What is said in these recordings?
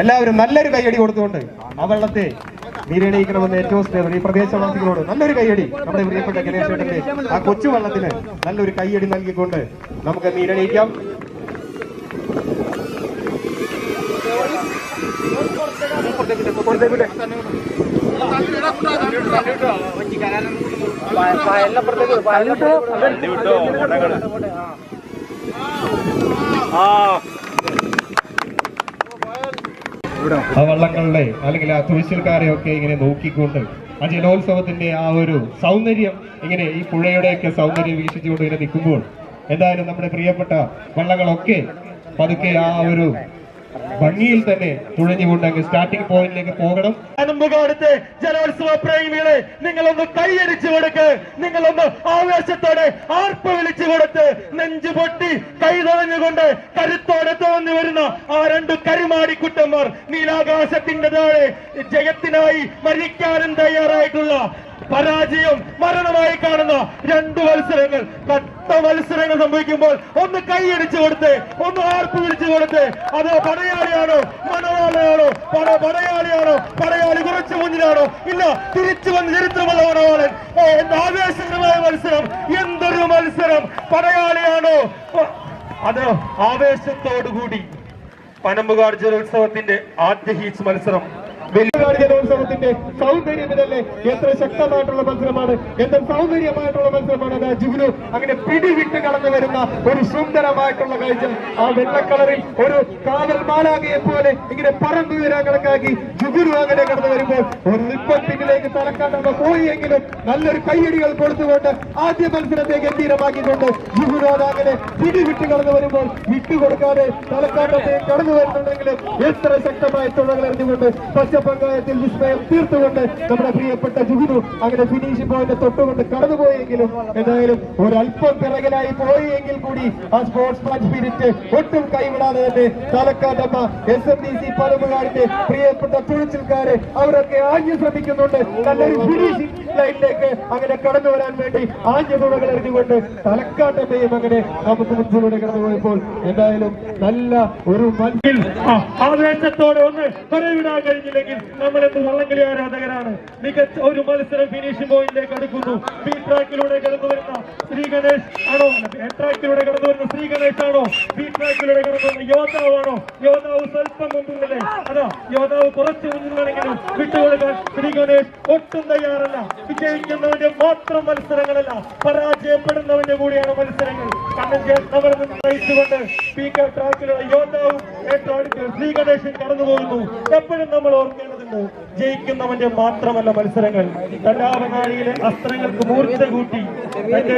എല്ലാവരും നല്ലൊരു കൈയടി കൊടുത്തുകൊണ്ട് ആ വെള്ളത്തെ നീരണയിക്കണമെന്ന് ഏറ്റവും സ്നേഹം ഈ പ്രദേശവാസികളോട് നല്ലൊരു കൈയടി നമ്മുടെ പ്രിയപ്പെട്ട ഗണേശ് ചേട്ടന്റെ ആ കൊച്ചു വെള്ളത്തിന് നല്ലൊരു കൈയടി നൽകിക്കൊണ്ട് നമുക്ക് നീരണയിക്കാം ആ. വള്ളങ്ങളുടെ അല്ലെങ്കിൽ ആ തുഴച്ചിൽക്കാരെയൊക്കെ ഇങ്ങനെ നോക്കിക്കൊണ്ട് ആ ജലോത്സവത്തിന്റെ ആ ഒരു സൗന്ദര്യം ഇങ്ങനെ ഈ പുഴയുടെയൊക്കെ സൗന്ദര്യം വീക്ഷിച്ചുകൊണ്ട് ഇങ്ങനെ നിൽക്കുമ്പോൾ എന്തായാലും നമ്മുടെ പ്രിയപ്പെട്ട വള്ളങ്ങളൊക്കെ പതുക്കെ ആ ഒരു ഭംഗിയിൽ തന്നെ തുഴഞ്ഞുകൊണ്ട് അങ്ങ് സ്റ്റാർട്ടിംഗ് പോയിന്റിലേക്ക് പോകണം. അടുത്ത് ജലോത്സവ പ്രേമികളെ നിങ്ങളൊന്ന് കൈയടിച്ചു കൊടുക്ക്. നിങ്ങളൊന്ന് ആവേശത്തോടെ ആർപ്പ് വിളിച്ചു കൊടുത്ത് നെഞ്ചു പൊട്ടി കൈ തുഴഞ്ഞുകൊണ്ട് കരുത്തോടെ തോന്നി വരുന്ന ആ രണ്ട് കരുമാടിക്കുട്ടന്മാർ നീലാകാശത്തിന്റെ താഴെ ജയത്തിനായി മരിക്കാനും തയ്യാറായിട്ടുള്ള പരാജയം മരണമായി കാണുന്ന രണ്ട് മത്സരങ്ങൾ. കട്ട മത്സരങ്ങൾ സംഭവിക്കുമ്പോൾ ഒന്ന് കൈയടിച്ചു കൊടുത്ത് ഒന്ന് ആർപ്പ് വിളിച്ചു കൊടുത്ത് അത് പടയാളിയാണോ മണവാളയാണോ പട പടയാളിയാണോ പടയാളി കുറച്ച് മുന്നിലാണോ ഇല്ല തിരിച്ചു വന്ന് ചരിത്രമുള്ള ആവേശകരമായ മത്സരം എന്തൊരു മത്സരം പടയാളിയാണോ? അത് ആവേശത്തോടുകൂടി പനമ്പുകാർ ജലോത്സവത്തിന്റെ ആദ്യ ഹീച്ച് മത്സരം. ജലോത്സവത്തിന്റെ സൗന്ദര്യം ഇതല്ലേ? എത്ര ശക്തമായിട്ടുള്ള മത്സരമാണ്. എത്ര സൗന്ദര്യമായിട്ടുള്ള മത്സരമാണ് അത് ജുബിലു അങ്ങനെ പിടിവിട്ട് കടന്നു വരുന്ന ഒരു സുന്ദരമായിട്ടുള്ള കാഴ്ച. ആ വെള്ളക്കളറിൽ ഒരു കാതൽ മാലാകയെ പോലെ ഇങ്ങനെ പറന്നുയരാൻ കണക്കാക്കി ജുബിലു അങ്ങനെ കടന്നു വരുമ്പോൾ ഒരു നിപ്പത്തിലേക്ക് തലക്കാട്ടുന്ന പോയെങ്കിലും നല്ലൊരു കൈയടികൾ കൊടുത്തുകൊണ്ട് ആദ്യ മത്സരത്തെ ഗംഭീരമാക്കിക്കൊണ്ട് ജുബിലു അതങ്ങനെ പിടിവിട്ട് കടന്നു വരുമ്പോൾ വിട്ടുകൊടുക്കാതെ തലക്കാട്ടത്തെ കടന്നു വരുന്നുണ്ടെങ്കിലും എത്ര ശക്തമായ തുഴകൾ എറിഞ്ഞുകൊണ്ട് പച്ചപ്പങ്കായത്തിൽ വിസ്മയം തീർത്തുകൊണ്ട് നമ്മുടെ പ്രിയപ്പെട്ട ജുഗുനു അങ്ങനെ ഫിനിഷ് പോയിന്റ് തൊട്ടുകൊണ്ട് കടന്നുപോയെങ്കിലും എന്തായാലും ഒരല്പം പിറകിലായി പോയെങ്കിൽ കൂടി ആ സ്പോർട്സ്മാൻ സ്പിരിറ്റ് ഒട്ടും കൈവിടാതെ തന്നെ Thalakkattamma S M D C പലമുകാരിന്റെ പ്രിയപ്പെട്ട തുഴച്ചിൽക്കാരെ അവരൊക്കെ ആഞ്ഞു ശ്രമിക്കുന്നുണ്ട്. നല്ലൊരു ഫിനിഷിംഗ് ലൈനിലേക്ക് അങ്ങനെ കടന്നു വരാൻ വേണ്ടി ആഞ്ഞു തുഴകൾ എറിഞ്ഞുകൊണ്ട് തലക്കാട്ടമ്മയും അങ്ങനെ നമുക്ക് മുൻപിലൂടെ കടന്നു പോയപ്പോൾ എന്തായാലും നല്ല ഒരു മഞ്ഞിൽ ആവേശത്തോടെ ഒന്ന് പറവിടാൻ കഴിഞ്ഞില്ലെങ്കിൽ നമ്മളെന്ത് വള്ളംകളി ആരാധകരാണ്? മികച്ച ഒരു മത്സരം ഫിനിഷിംഗ് പോയിന്റിലേക്ക് അടുക്കുന്നു. ബി ട്രാക്കിലൂടെ കടന്നു വരുന്ന ശ്രീ ഗണേഷ് ആണോ? എ ട്രാക്കിലൂടെ കടന്നു വരുന്ന ശ്രീ ഗണേഷ് ആണോ? ബി ട്രാക്കിലൂടെ കടന്നു വരുന്ന യോദ്ധാവാണോ? യോദ്ധാവ് സ്വല്പം മുമ്പിലല്ലേ അതാ യോദ്ധാവ് കുറച്ച് മുന്നിലാണെങ്കിലും വിട്ടുകൊടുക്കാൻ ശ്രീ ഗണേഷ് ഒട്ടും തയ്യാറല്ല. വിജയിക്കുന്നവന്റെ മാത്രം മത്സരങ്ങളല്ല പരാജയപ്പെടുന്നവന്റെ കൂടിയാണ് മത്സരങ്ങൾ. കണ്ണൻ ചേർന്നവർ നയിച്ചുകൊണ്ട് സ്പീക്കർ ട്രാക്കിലുള്ള യോദ്ധാവും ശ്രീ ഗണേശൻ കടന്നു പോകുന്നു എപ്പോഴും നമ്മൾ ഓർക്കേണ്ടതുണ്ട് ജയിക്കുന്നവന്റെ മാത്രമല്ല മത്സരങ്ങൾ. രണ്ടാമനാഴിയിലെ അസ്ത്രങ്ങൾക്ക് മൂർച്ച കൂട്ടി. തന്റെ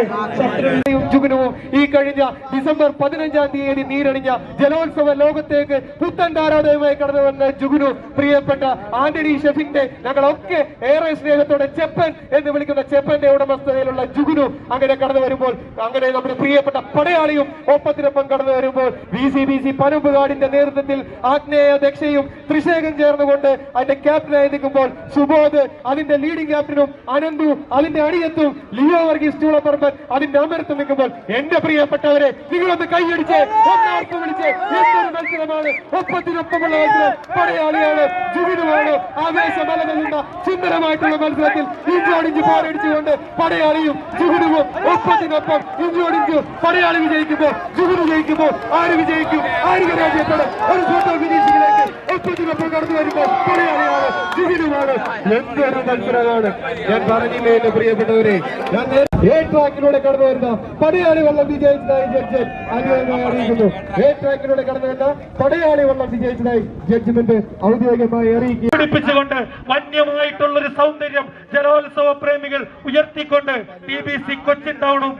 ഈ കഴിഞ്ഞ ഡിസംബർ പതിനഞ്ചാം തീയതി നീരണിഞ്ഞ ജലോത്സവ ലോകത്തേക്ക് പുത്തൻ താരാദയമായി കടന്നു വന്ന ജുഗുനു പ്രിയപ്പെട്ട ആന്റണി ഷെഫിന്റെ ഞങ്ങളൊക്കെ ഏറെ സ്നേഹത്തോടെ ചെപ്പൻ എന്ന് വിളിക്കുന്ന ചെപ്പന്റെ ഉടമസ്ഥതയിലുള്ള ജുഗുനു അങ്ങനെ കടന്നു വരുമ്പോൾ അങ്ങനെ നമ്മുടെ പ്രിയപ്പെട്ട പടയാളിയും ഒപ്പത്തിനൊപ്പം കടന്നു വരുമ്പോൾ ബി സി ബി സി പനമ്പുകാടിന്റെ നേതൃത്വത്തിൽ ആഗ്നേയ ദക്ഷയും ത്രിശേഖം ചേർന്നുകൊണ്ട് അതിന്റെ ക്യാപ്റ്റനായി നിൽക്കുമ്പോൾ സുബോധ് അതിന്റെ ലീഡിംഗ് ക്യാപ്റ്റനും അനന്തു അതിന്റെ അണിയത്തും ലിയോ വർഗീസ് ചൂളപ്പറമ്പൻ അതിന്റെ അമരത്ത് നിൽക്കുമ്പോൾ എന്റെ പ്രിയപ്പെട്ടവരെ നിങ്ങളൊന്ന് കൈയടിച്ച് ഒന്നാർപ്പ് വിളിച്ച് എന്തൊരു മത്സരമാണ്. ഒപ്പത്തിനൊപ്പമുള്ള മത്സരം പടയാളിയാണ് ജുവിനുമാണ് ആവേശമലമെന്ന സുന്ദരമായിട്ടുള്ള മത്സരത്തിൽ ഇഞ്ചോടിഞ്ച് പോരടിച്ചുകൊണ്ട് പടയാളിയും ജുഗുനുവും ഒപ്പത്തിനൊപ്പം ഇഞ്ചോടിഞ്ച് പടയാളി വിജയിക്കുമ്പോൾ ജുഗുനു ജയിക്കുമ്പോൾ ആര് വിജയിക്കും? ആര് പരാജയപ്പെടും? ഒരു ഫോട്ടോ ഒപ്പത്തിനൊപ്പം കടന്നു വരുമ്പോൾ പടയാളിയാണ് ജുഗുനുമാണ് എന്തൊരു മത്സരമാണ് ഞാൻ പറഞ്ഞില്ലേ എന്റെ പ്രിയപ്പെട്ടവരെ ഞാൻ എ ട്രാക്കിലൂടെ കടന്നു വരുന്ന പടയാളി വള്ളം വിജയിച്ചതായി ജഡ്ജ് അനുയോജ്യമായി അറിയിക്കുന്നു എ ട്രാക്കിലൂടെ കടന്നു വരുന്ന പടയാളി വള്ളം വിജയിച്ചതായി ജഡ്ജ്മെന്റ് ഔദ്യോഗികമായി അറിയിക്കുന്നു പിടിപ്പിച്ചുകൊണ്ട് വന്യമായിട്ടുള്ള ഒരു സൗന്ദര്യം ജലോത്സവ പ്രേമികൾ ഉയർത്തിക്കൊണ്ട് ടി ബി സി കൊച്ചിൻ ടൗണും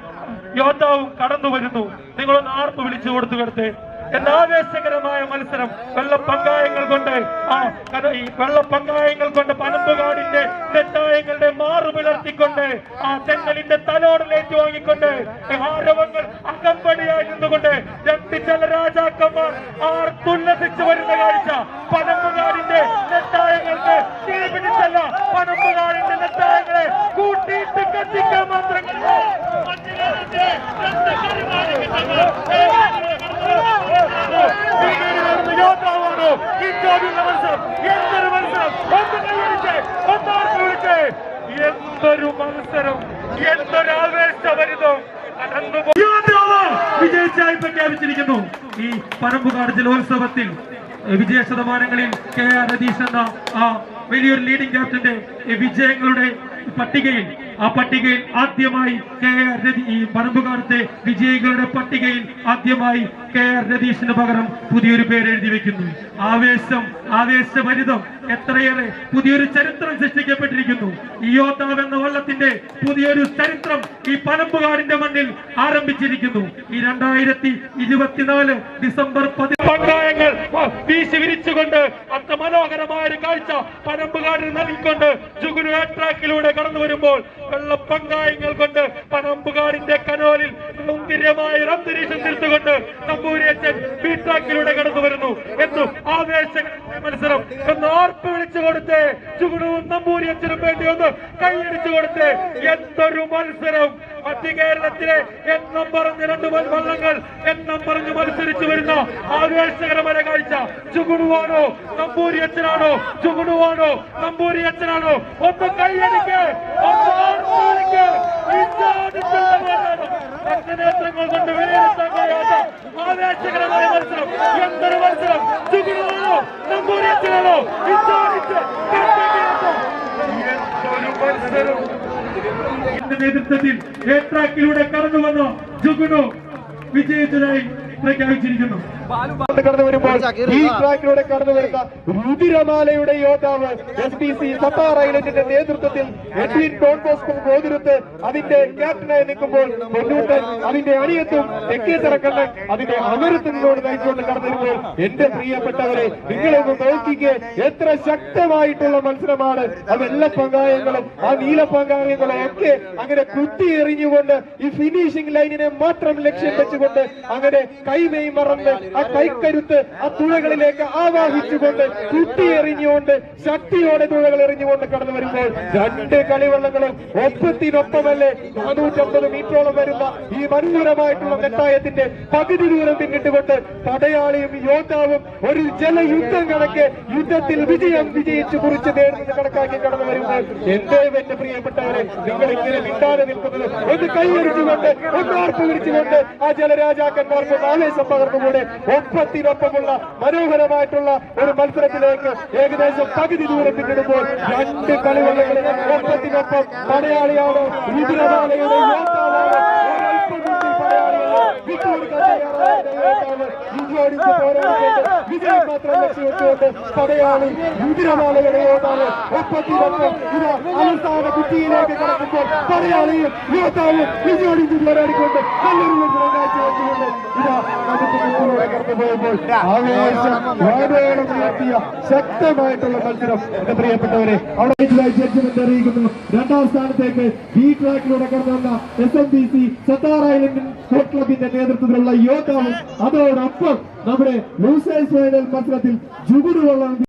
യോദ്ധാവും കടന്നു വരുന്നു നിങ്ങളൊന്ന് ആർപ്പ് വിളിച്ചു കൊടുത്തു കൊടുത്ത് എന്നാവേശകരമായ മത്സരം വെള്ളപ്പങ്കായങ്ങൾ കൊണ്ട് ആ ഈ വെള്ളപ്പങ്കായങ്ങൾ കൊണ്ട് പനമ്പുകാടിന്റെ തെറ്റായങ്ങളുടെ മാറു പിളർത്തിക്കൊണ്ട് ആ തെങ്ങലിന്റെ തലോടലേറ്റ് വാങ്ങിക്കൊണ്ട് ആരവങ്ങൾ അകമ്പടിയായി നിന്നുകൊണ്ട് രണ്ട് ചില രാജാക്കന്മാർ ആർത്തുല്ലസിച്ചു വരുന്ന കാഴ്ച. പനമ്പുകാടിന്റെ നെട്ടായങ്ങൾക്ക് തീപിടിച്ചല്ല. പനമ്പുകാടിന്റെ നെട്ടായങ്ങളെ കൂട്ടിയിട്ട് കത്തിക്കാൻ മാത്രം കഴിയും. മഞ്ഞുകാലത്തെ രണ്ട് കരുമാടിക്കിട്ടങ്ങൾ. യോദ്ധാവാണോ ഈ ചോദ്യം ശക്തമായിട്ടുള്ള മത്സരം എന്തൊരു മത്സരം ഒന്ന് കൈയടിച്ച് ഒന്ന് ആർപ്പ് വിളിച്ച് എന്തൊരു മത്സരം. എന്തൊരു ആവേശഭരിതം കടന്നു പോ- യോദ്ധാവ് വിജയിച്ചായി പ്രഖ്യാപിച്ചിരിക്കുന്നു. ഈ പരമ്പുകാട് ജലോത്സവത്തിൽ വിജയ ശതമാനങ്ങളിൽ കെ ആർ രതീഷ് എന്ന ആ വലിയൊരു ലീഡിംഗ് ക്യാപ്റ്റന്റെ വിജയങ്ങളുടെ പട്ടികയിൽ ആ പട്ടികയിൽ ആദ്യമായി കെ ആർ രതി ഈ പരമ്പുകാലത്തെ വിജയികളുടെ പട്ടികയിൽ ആദ്യമായി കെ ആർ രതീഷിന് പകരം പുതിയൊരു പേര് എഴുതി വെക്കുന്നു. ആവേശം ആവേശഭരിതം. എത്രയേറെ പുതിയൊരു ചരിത്രം സൃഷ്ടിക്കപ്പെട്ടിരിക്കുന്നു. ഈ യോദ്ധാവ് എന്ന വള്ളത്തിന്റെ പുതിയൊരു ചരിത്രം ഈ പനമ്പുകാടിന്റെ മണ്ണിൽ ആരംഭിച്ചിരിക്കുന്നു. ഈ രണ്ടായിരത്തി ഇരുപത്തിനാല് ഡിസംബർ പതിനായങ്ങൾ വീശി വിരിച്ചുകൊണ്ട് അത്രമനോഹരമായ ഒരു കാഴ്ച പനമ്പുകാടിന് നൽകിക്കൊണ്ട് ജുഗുരു ട്രാക്കിലൂടെ കടന്നു വരുമ്പോൾ വെള്ളപ്പങ്കായങ്ങൾ കൊണ്ട് പനമ്പുകാടിന്റെ കനോലിൽ സുന്ദരമായ ഒരു അന്തരീക്ഷം തീർത്തുകൊണ്ട് നമ്പൂരിയച്ചൻ ബി ട്രാക്കിലൂടെ കടന്നു വരുന്നു. എന്ന് ആവേശ മത്സരം ഒന്ന് ഓർപ്പ് വിളിച്ചു കൊടുത്ത് ചുഗുണുവും നമ്പൂരിയച്ചനും വേണ്ടി ഒന്ന് കൈയടിച്ചു കൊടുത്ത് എന്തൊരു മത്സരം? മധ്യ കേരളത്തിലെ എണ്ണം പറഞ്ഞ രണ്ട് വള്ളങ്ങൾ എണ്ണം പറഞ്ഞ് മത്സരിച്ചു വരുന്ന ആവേശകരമായ കാഴ്ച. ചുഗുണുവാണോ നമ്പൂരിയച്ചനാണോ ചുഗുണുവാണോ നമ്പൂരിയച്ചനാണോ ഒന്ന് കൈയടിക്ക്. ഒന്ന് പോരാട്ടം. കൊണ്ട് വിലയിരുത്താൻ കഴിയാത്ത ആവേശകരമായ മത്സരം. എന്തൊരു എന്തൊരു മത്സരം നേതൃത്വത്തിൽ എ ട്രാക്കിലൂടെ കടന്നു വന്ന ജുഗുണു വിജയിച്ചതായി പ്രഖ്യാപിച്ചിരിക്കുന്നു. കടന്നു വരുമ്പോൾ ഈ ട്രാക്കിലൂടെ കടന്നു വരുന്ന രുതിരമാലയുടെ യോദ്ധാവ് എസ് പി സി സത്താർ ഐലൻഡിന്റെ നേതൃത്വത്തിൽ എഡ്വിൻ ഡോൺ ബോസ്കോ ഗോതിരത്ത് അതിന്റെ ക്യാപ്റ്റനായി നിൽക്കുമ്പോൾ പൊന്നൂട്ടൻ അതിന്റെ അണിയത്തും തെക്കേ തിറക്കണ്ണൻ അതിന്റെ അമരത്തിനോട് നയിച്ചുകൊണ്ട് കടന്നു വരുമ്പോൾ എന്റെ പ്രിയപ്പെട്ടവരെ നിങ്ങളൊന്ന് നോക്കിക്ക്. എത്ര ശക്തമായിട്ടുള്ള മത്സരമാണ്. ആ വെള്ളപ്പങ്കായങ്ങളും ആ നീല പങ്കായങ്ങളും ഒക്കെ അങ്ങനെ കുത്തി എറിഞ്ഞുകൊണ്ട് ഈ ഫിനിഷിംഗ് ലൈനിനെ മാത്രം ലക്ഷ്യം വെച്ചുകൊണ്ട് അങ്ങനെ കൈമേ മറന്ന് ആ കൈക്കരുത്ത് ആ തുഴകളിലേക്ക് ആവാഹിച്ചുകൊണ്ട് കുട്ടി എറിഞ്ഞുകൊണ്ട് ശക്തിയോടെ തുഴകൾ എറിഞ്ഞുകൊണ്ട് കടന്നു വരുമ്പോൾ രണ്ട് കളിവള്ളങ്ങളും ഒപ്പത്തിനൊപ്പമല്ലേ? നാനൂറ്റമ്പത് മീറ്ററോളം വരുന്ന ഈ മനോഹരമായിട്ടുള്ള നെട്ടായത്തിന്റെ പകുതി ദൂരം പിന്നിട്ടുകൊണ്ട് പടയാളിയും യോദ്ധാവും ഒരു ജലയുദ്ധം കണക്ക് യുദ്ധത്തിൽ വിജയം വിജയിച്ച് കുറിച്ച് നേടുന്നത് കണക്കാക്കി കടന്നു വരുമ്പോൾ എന്തേ എന്റെ പ്രിയപ്പെട്ടവരെ നിങ്ങൾ ഇങ്ങനെ മിണ്ടാതെ നിൽക്കുന്നത്? ഒന്ന് കൈയടിച്ചുകൊണ്ട് ഒന്ന് ആർപ്പ് വിളിച്ചുകൊണ്ട് ആ ജലരാജാക്കന്മാർക്ക് ആവേശം പകർന്നുകൂടെ? ഒപ്പത്തിനൊപ്പമുള്ള മനോഹരമായിട്ടുള്ള ഒരു മത്സരത്തിലേക്ക് ഏകദേശം പകുതി ദൂരത്തിൽ ഇടുമ്പോൾ രണ്ട് കളിവള്ളങ്ങളിൽ ഒപ്പത്തിനൊപ്പം തയ്യാറായ യോദ്ധാവ് വിജയോടിച്ച് പോരാടിക്കൊണ്ട് വിജയം മാത്രം ലക്ഷ്യമിട്ടുകൊണ്ട് പടയാളി രുദ്രമാലയുടെ യോദ്ധാവ് ഒപ്പത്തിനൊപ്പം ഇത് അവസാന കുട്ടിയിലേക്ക് കടക്കുമ്പോൾ പടയാളിയും യോദ്ധാവും വിജയോടിച്ച് പോരാടിക്കൊണ്ട് നല്ലൊരു അറിയിക്കുന്നു രണ്ടാം സ്ഥാനത്തേക്ക് ബി ട്രാക്കിലൂടെ കടന്നുവന്ന S M B C Sattar island ക്ലബിന്റെ നേതൃത്വത്തിലുള്ള യോദ്ധാവും അതോടൊപ്പം നമ്മുടെ ലൂസേഴ്സ് ഫൈനൽ മത്സരത്തിൽ ജുഗുരു വള്ളം